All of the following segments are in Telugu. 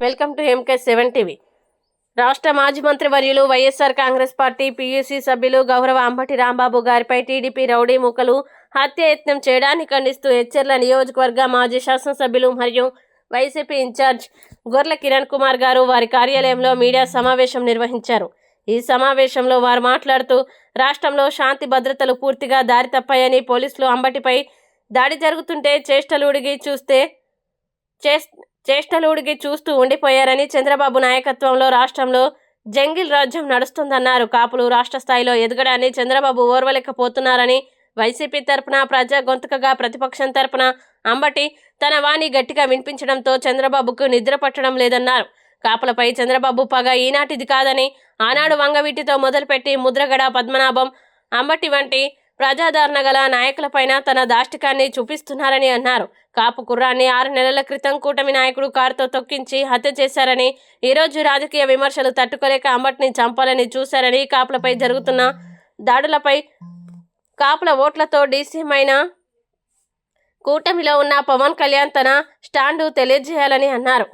Welcome to MK seven TV. రాష్ట్ర మాజీ మంత్రి వర్యులు వైఎస్ఆర్ కాంగ్రెస్ పార్టీ పీయూసీ సభ్యులు గౌరవ అంబటి రాంబాబు గారిపై టీడీపీ రౌడీ మూకలు హత్యయత్నం చేయడాన్ని ఖండిస్తూ హెచ్చర్ల నియోజకవర్గ మాజీ శాసనసభ్యులు మరియు వైసీపీ ఇన్ఛార్జ్ గొర్ల కిరణ్ కుమార్ గారు వారి కార్యాలయంలో మీడియా సమావేశం నిర్వహించారు. ఈ సమావేశంలో వారు మాట్లాడుతూ రాష్ట్రంలో శాంతి భద్రతలు పూర్తిగా దారి తప్పాయని పోలీసులు అంబటిపై దాడి జరుగుతుంటే చేష్టలుడిగి చూస్తే చేస్ చేష్టలుడిగి చూస్తూ ఉండిపోయారని చంద్రబాబు నాయకత్వంలో రాష్ట్రంలో జంగిల్ రాజ్యం నడుస్తుందన్నారు. కాపులు రాష్ట్ర స్థాయిలో ఎదగడాన్ని చంద్రబాబు ఓర్వలేకపోతున్నారని వైసీపీ తరపున ప్రజా గొంతుకగా ప్రతిపక్షం తరపున అంబటి తన వాణి గట్టిగా వినిపించడంతో చంద్రబాబుకు నిద్ర పట్టడం లేదన్నారు. కాపులపై చంద్రబాబు పగ ఈనాటిది కాదని ఆనాడు వంగవీటితో మొదలుపెట్టి ముద్రగడ పద్మనాభం అంబటి వంటి ప్రజాదరణ గల నాయకులపైన తన దాష్టికాన్ని చూపిస్తున్నారని అన్నారు. కాపు కుర్రాన్ని ఆరు నెలల క్రితం కూటమి నాయకుడు కారుతో తొక్కించి హత్య చేశారని ఈరోజు రాజకీయ విమర్శలు తట్టుకోలేక అంబట్ని చంపాలని చూశారని కాపులపై జరుగుతున్న దాడులపై కాపుల ఓట్లతో డీసీఎం కూటమిలో ఉన్న పవన్ కళ్యాణ్ తన స్టాండు తెలియజేయాలని అన్నారు.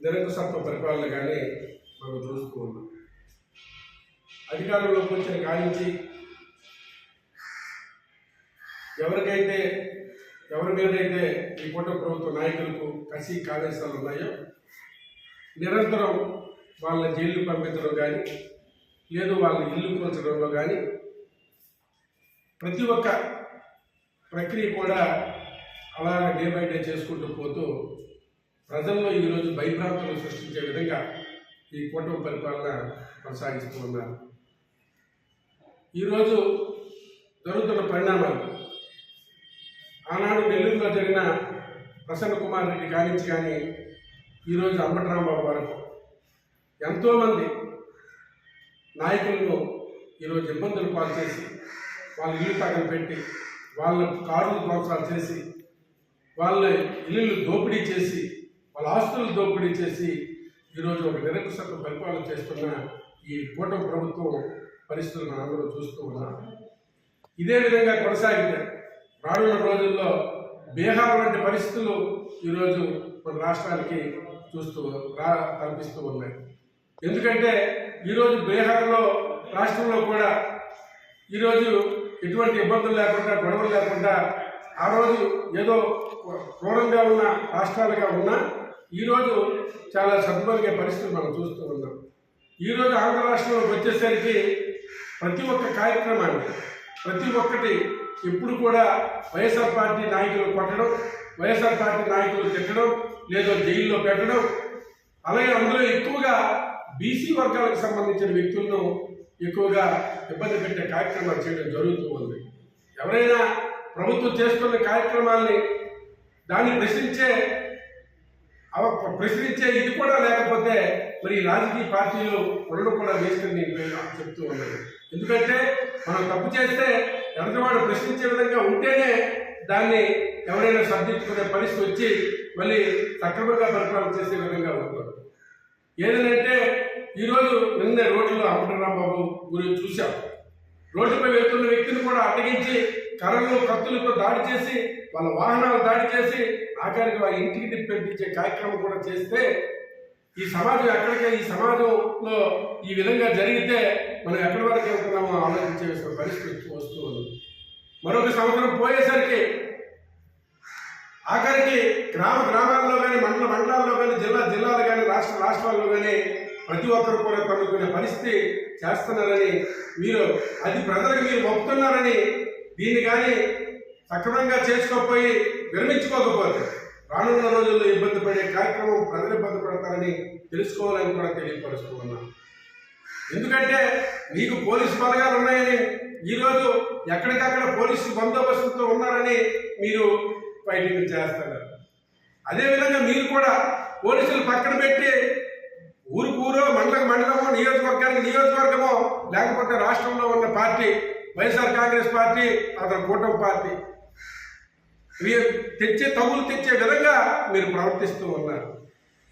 నిరంకుశత్వ పరిపాలన కానీ మనం చూస్తూ ఉన్నాం. అధికారంలోకి వచ్చిన కానించి ఎవరికైతే ఎవరి మీదైతే ఈ కూటమి ప్రభుత్వ నాయకులకు కసి కావేశాలు ఉన్నాయో నిరంతరం వాళ్ళ జైలు పంపించడం కానీ లేదు వాళ్ళ ఇల్లు కూల్చడంలో కానీ ప్రతి ఒక్క ప్రక్రియ కూడా అలాగే డే బై డే చేసుకుంటూ పోతూ ప్రజల్లో ఈరోజు భయభ్రాంతులు సృష్టించే విధంగా ఈ కూటమి పరిపాలన కొనసాగిస్తూ ఉన్నారు. ఈరోజు జరుగుతున్న పరిణామాలు ఆనాడు నెల్లూరులో జరిగిన ప్రసన్న కుమార్ రెడ్డి కానించి కానీ ఈరోజు అంబటరాంబాబు వరకు ఎంతోమంది నాయకులను ఈరోజు ఇబ్బందులు పాలు చేసి వాళ్ళ ఇల్లు తగలపెట్టి వాళ్ళ కారులు ప్రోత్సాహం చేసి వాళ్ళ ఇల్లు దోపిడీ చేసి వాళ్ళ ఆస్తులు దోపిడీ చేసి ఈరోజు ఒక నిరంకుశత్వ పరిపాలన చేస్తున్న ఈ కూటమి ప్రభుత్వం పరిస్థితులు మనందరూ చూస్తూ ఉన్నాం. ఇదే విధంగా కొనసాగితే రానున్న రోజుల్లో బీహార్ వంటి పరిస్థితులు ఈరోజు మన రాష్ట్రానికి చూస్తూ రా కనిపిస్తూ ఉన్నాయి. ఎందుకంటే ఈరోజు బీహార్లో రాష్ట్రంలో కూడా ఈరోజు ఎటువంటి ఇబ్బందులు లేకుండా గొడవలు లేకుండా ఆ రోజు ఏదో క్రూరంగా ఉన్న రాష్ట్రాలుగా ఉన్నా ఈరోజు చాలా సద్భరిగే పరిస్థితులు మనం చూస్తూ ఉన్నాం. ఈరోజు ఆంధ్ర రాష్ట్రంలోకి వచ్చేసరికి ప్రతి ఒక్క కార్యక్రమాన్ని ప్రతి ఒక్కటి ఎప్పుడు కూడా వైఎస్ఆర్ పార్టీ నాయకులు కొట్టడం వైఎస్ఆర్ పార్టీ నాయకులు తిట్టడం లేదో జైల్లో పెట్టడం అలాగే అందులో ఎక్కువగా బీసీ వర్గాలకు సంబంధించిన వ్యక్తులను ఎక్కువగా ఇబ్బంది పెట్టే కార్యక్రమాలు చేయడం జరుగుతూ ఉంది. ఎవరైనా ప్రభుత్వం చేస్తున్న కార్యక్రమాల్ని దాన్ని ప్రశ్నించే అవ- ప్రశ్నించే ఇది కూడా లేకపోతే మరి ఈ రాజకీయ పార్టీలు ఉండడం కూడా వేసుకుని నేను చెప్తూ ఉన్నాను. ఎందుకంటే మనం తప్పు చేస్తే ఎదుటివాడు ప్రశ్నించే విధంగా ఉంటేనే దాన్ని ఎవరైనా సర్దించుకునే పరిస్థితి వచ్చి మళ్ళీ సక్రమంగా పరిపాలన చేసే విధంగా ఉంటుంది. ఏదంటే ఈరోజు నిన్న రోడ్లో అంబటరాంబాబు గురించి చూశాం. రోడ్డుపై వెళ్తున్న వ్యక్తిని కూడా అడ్డగించి కర్రలు కత్తులతో దాడి చేసి వాళ్ళ వాహనాలు దాడి చేసి ఆఖరికి వాళ్ళ ఇంటికి తిప్పించే కార్యక్రమం కూడా చేస్తే ఈ సమాజం ఎక్కడికే ఈ సమాజంలో ఈ విధంగా జరిగితే మనం ఎక్కడి వరకు వెళ్తున్నామో ఆలోచించే పరిస్థితి వస్తూ ఉంది మరొక సంవత్సరం పోయేసరికి ఆఖరికి గ్రామ గ్రామాల్లో కానీ మండల మండలాల్లో కానీ జిల్లా జిల్లాలు కానీ రాష్ట్ర రాష్ట్రాల్లో కానీ ప్రతి ఒక్కరు కూడా పండుకునే పరిస్థితి చేస్తున్నారని మీరు అది ప్రజలకు మీరు మొక్కుతున్నారని దీన్ని కానీ సక్రమంగా చేసుకోకపోయి విరమించుకోకపోతే రానున్న రోజుల్లో ఇబ్బంది పడే కార్యక్రమం ప్రజలు ఇబ్బంది పడతారని తెలుసుకోవాలని కూడా తెలియపరుస్తూ ఎందుకంటే మీకు పోలీసు బలగాలు ఉన్నాయని ఈరోజు ఎక్కడికక్కడ పోలీసు బందోబస్తుతో ఉన్నారని మీరు ఫైటింగ్ చేస్తున్నారు. అదేవిధంగా మీరు కూడా పోలీసులు పక్కన పెట్టి ఊరికి ఊరో మండలకు మండలమో నియోజకవర్గానికి నియోజకవర్గమో లేకపోతే రాష్ట్రంలో ఉన్న పార్టీ వైఎస్ఆర్ కాంగ్రెస్ పార్టీ అతను కూటమి పార్టీ తెచ్చే తగులు తెచ్చే విధంగా మీరు ప్రవర్తిస్తూ ఉన్నారు.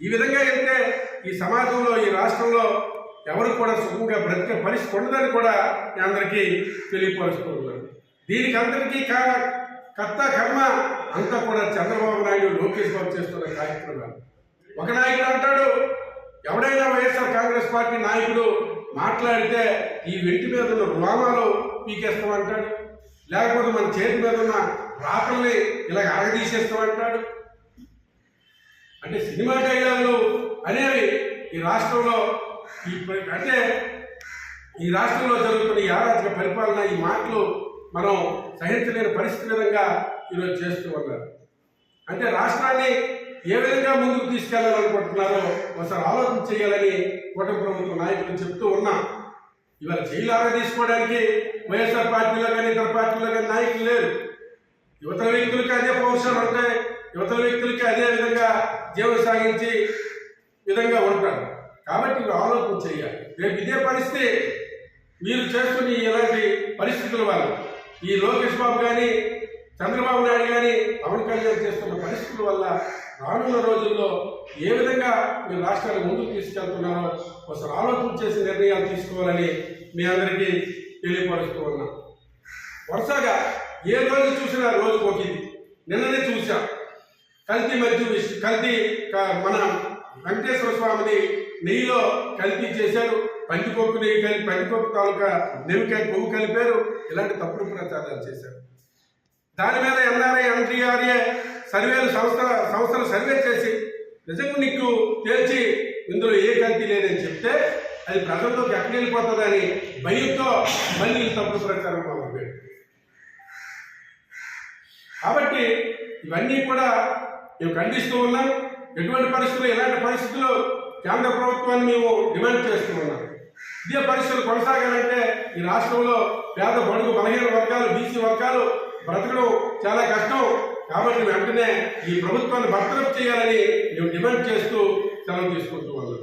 ఈ విధంగా వెళ్తే ఈ సమాజంలో ఈ రాష్ట్రంలో ఎవరు కూడా సుఖంగా బ్రతికే పరిస్థితి ఉండదని కూడా నేను అందరికీ తెలియపరుస్తూ ఉన్నారు. దీనికి అందరికీ కా కర్త కర్మ అంతా కూడా చంద్రబాబు నాయుడు లోకేష్ బాబు చేస్తున్న కార్యక్రమాలు. ఒక నాయకుడు అంటాడు ఎవడైనా వైఎస్ఆర్ కాంగ్రెస్ పార్టీ నాయకుడు మాట్లాడితే ఈ వెంటి మీద ఉన్న రుణామాలు పీకేస్తామంటాడు. లేకపోతే మన చేతి మీద ఉన్న రాత్రుల్ని ఇలా అరగదీసేస్తామంటాడు అంటే సినిమా డైలాగులు అనేవి ఈ రాష్ట్రంలో ఈ అంటే ఈ రాష్ట్రంలో జరుగుతున్న ఈ ఆరాధక పరిపాలన ఈ మాటలు మనం సహించలేని పరిస్థితి విధంగా ఈరోజు చేస్తూ ఉన్నారు. అంటే రాష్ట్రాన్ని ఏ విధంగా ముందుకు తీసుకెళ్ళాలనుకుంటున్నారో ఒకసారి ఆలోచన చేయాలని కూటమి ప్రభుత్వ నాయకులు చెప్తూ ఉన్నాం. ఇవాళ జైలు తీసుకోవడానికి వైఎస్ఆర్ పార్టీలో కానీ ఇతర పార్టీలో కానీ నాయకులు లేరు. యువతల వ్యక్తులకి అదే పౌరుషాలు ఉంటాయి యువతల వ్యక్తులకి అదే విధంగా జీవనం సాగించి విధంగా ఉంటారు. కాబట్టి మీరు ఆలోచన చేయాలి. రేపు ఇదే పరిస్థితి మీరు చేస్తున్న ఇలాంటి పరిస్థితుల వల్ల ఈ లోకేష్ బాబు కానీ చంద్రబాబు నాయుడు కానీ పవన్ కళ్యాణ్ చేస్తున్న పరిస్థితుల వల్ల రానున్న రోజుల్లో ఏ విధంగా మీరు రాష్ట్రాన్ని ముందుకు తీసుకెళ్తున్నారో ఒకసారి ఆలోచన చేసి నిర్ణయాలు తీసుకోవాలని మీ అందరికీ తెలియపరుస్తూ ఉన్నాం వరుసగా ఏ రోజు చూసినా రోజు పోకింది నిన్ననే చూసా. కల్తీ మధ్య కల్తీ మన వెంకటేశ్వర స్వామిని నెయ్యిలో కల్తీ చేశారు. పందికొక్కు నెయ్యి కలిపి పందికొక్కు తాలూకా నెయ్యి కొవ్వు కలిపారు. ఇలాంటి తప్పుడు ప్రచారాలు చేశారు. దాని మీద ఎన్ఆర్ఐ ఎన్టీఆర్ఏ సర్వేలు సంస్థల సంస్థలు సర్వే చేసి నిజంగా నీకు తేల్చి ఇందులో ఏ కల్తీ లేదని చెప్తే అది ప్రజల్లోకి ఎక్కడ వెళ్ళిపోతుందని భయంతో మళ్ళీ తప్పుడు ప్రచారం మొదలుపెట్టారు. కాబట్టి ఇవన్నీ కూడా మేము ఖండిస్తూ ఉన్నాం. ఎటువంటి పరిస్థితులు ఎలాంటి పరిస్థితులు కేంద్ర ప్రభుత్వాన్ని మేము డిమాండ్ చేస్తూ ఉన్నాం? ఇదే పరిస్థితులు కొనసాగాలంటే ఈ రాష్ట్రంలో పేద బడుగు బలహీన వర్గాలు బీసీ వర్గాలు బ్రతకడం చాలా కష్టం. కాబట్టి వెంటనే ఈ ప్రభుత్వాన్ని బర్తరఫ్ చేయాలని మేము డిమాండ్ చేస్తూ సెలవు తీసుకుంటూ ఉన్నాం.